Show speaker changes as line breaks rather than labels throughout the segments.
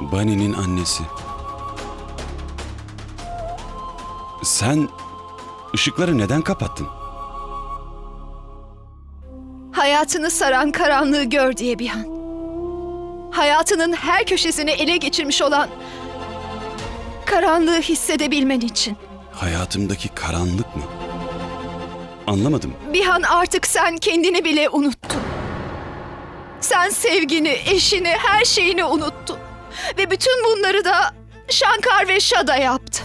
Bunny'nin annesi. Sen ışıkları neden kapattın?
Hayatını saran karanlığı gör diye bir an. Hayatının her köşesini ele geçirmiş olan karanlığı hissedebilmen için.
Hayatımdaki karanlık mı? Anlamadım.
Bir an artık sen kendini bile unuttun. Sen sevgini, eşini, her şeyini unuttun. Ve bütün bunları da Shankar ve Shada yaptı.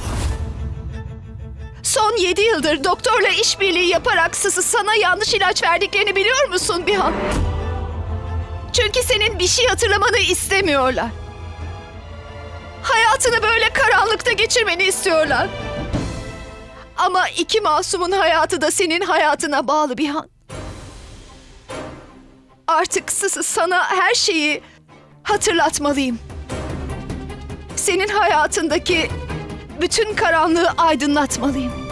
Son yedi yıldır doktorla işbirliği yaparak sısı sana yanlış ilaç verdiklerini biliyor musun Bihan? Çünkü senin bir şey hatırlamanı istemiyorlar. Hayatını böyle karanlıkta geçirmeni istiyorlar. Ama iki masumun hayatı da senin hayatına bağlı Bihan. Artık s- s- sana her şeyi hatırlatmalıyım. Senin hayatındaki bütün karanlığı aydınlatmalıyım.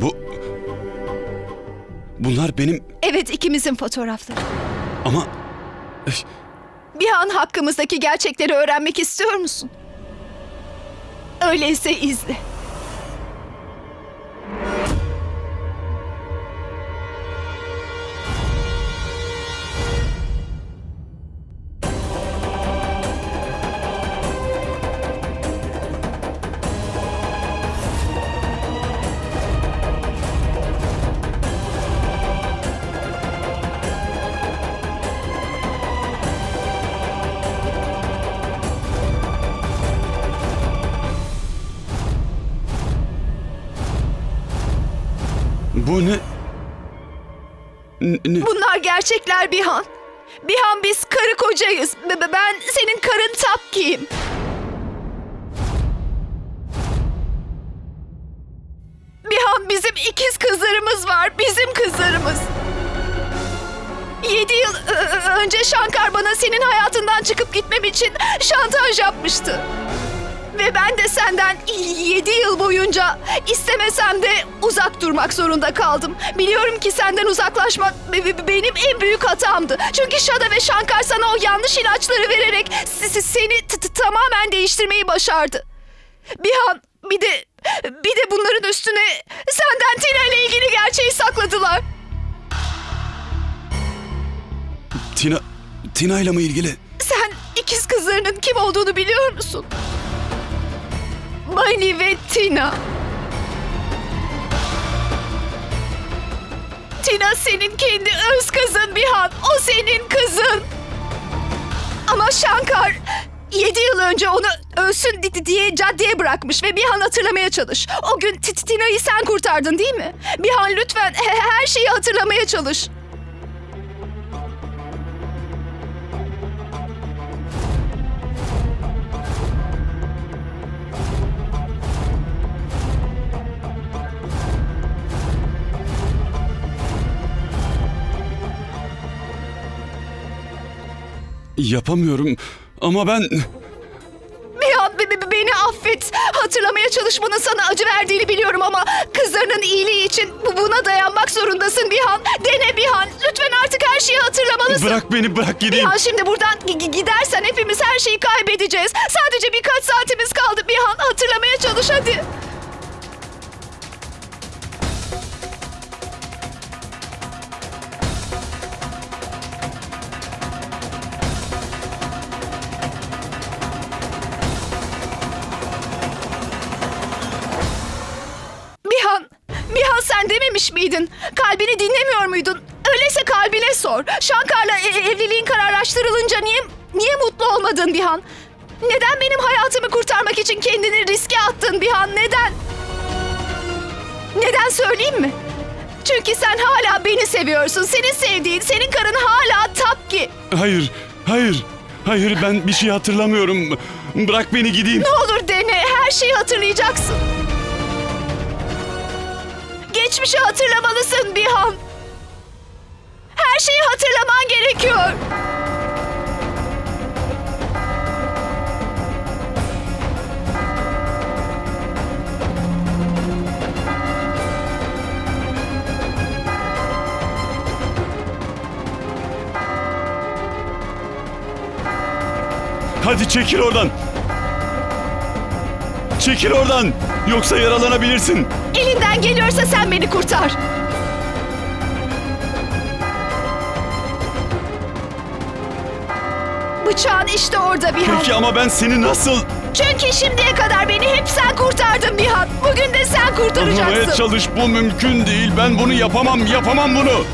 Bu... Bunlar benim
Evet ikimizin fotoğrafları.
ama...
Bir an hakkımızdaki gerçekleri öğrenmek istiyor musun? Öyleyse izle.
Bu ne? Ne?
Bunlar gerçekler Bihan. Bihan biz karı kocayız. Be- be- Ben senin karın Tapki'yim. Bihan bizim ikiz kızlarımız var. Bizim kızlarımız. Yedi yıl önce Shankar bana senin hayatından çıkıp gitmem için şantaj yapmıştı. Ve ben de senden yedi yıl boyunca istemesem de uzak durmak zorunda kaldım. Biliyorum ki senden uzaklaşmak be- be- benim en büyük hatamdı. Çünkü Shada ve Shankar sana o yanlış ilaçları vererek seni tamamen değiştirmeyi başardı. Bir an bir de bir de bunların üstüne senden Tina ile ilgili gerçeği sakladılar.
Tina... Tina ile mi ilgili?
Sen ikiz kızlarının kim olduğunu biliyor musun? Bunny ve Tina. Tina senin kendi öz kızın Bihan. O senin kızın. Ama Shankar yedi yıl önce onu ölsün di- diye caddeye bırakmış ve Bihan hatırlamaya çalış. O gün Tina'yı sen kurtardın değil mi? Bihan lütfen he- her şeyi hatırlamaya çalış.
Yapamıyorum ama ben...
Bihan be- be- beni affet. Hatırlamaya çalışmanın sana acı verdiğini biliyorum ama kızlarının iyiliği için bu- buna dayanmak zorundasın Bihan. Dene Bihan. Lütfen artık her şeyi hatırlamalısın.
Bırak beni bırak gideyim.
Bihan şimdi buradan gi- gi- gidersen hepimiz her şeyi kaybedeceğiz. Sadece birkaç saatimiz kaldı Bihan. Hatırlamaya çalış hadi. Miydin? Kalbini dinlemiyor muydun? Öyleyse kalbine sor. Şankar'la e- evliliğin kararlaştırılınca niye niye mutlu olmadın Bihan? Neden benim hayatımı kurtarmak için kendini riske attın Bihan? Neden? Neden söyleyeyim mi? Çünkü sen hala beni seviyorsun. Senin sevdiğin, senin karın hala Tapki.
Hayır, hayır. Hayır ben bir şey hatırlamıyorum. Bırak beni gideyim.
Ne olur dene, her şeyi hatırlayacaksın. Geçmişi hatırlamalısın Bihan. Her şeyi hatırlaman gerekiyor.
Hadi çekil oradan. Çekil oradan. Yoksa yaralanabilirsin.
Elinden geliyorsa sen beni kurtar. Bıçağın işte orada Bihan.
Peki ama ben seni nasıl
Çünkü şimdiye kadar beni hep sen kurtardın Bihan. Bugün de sen
anlamaya
kurtaracaksın.
çalış? Bu mümkün değil. Ben bunu yapamam. Yapamam bunu.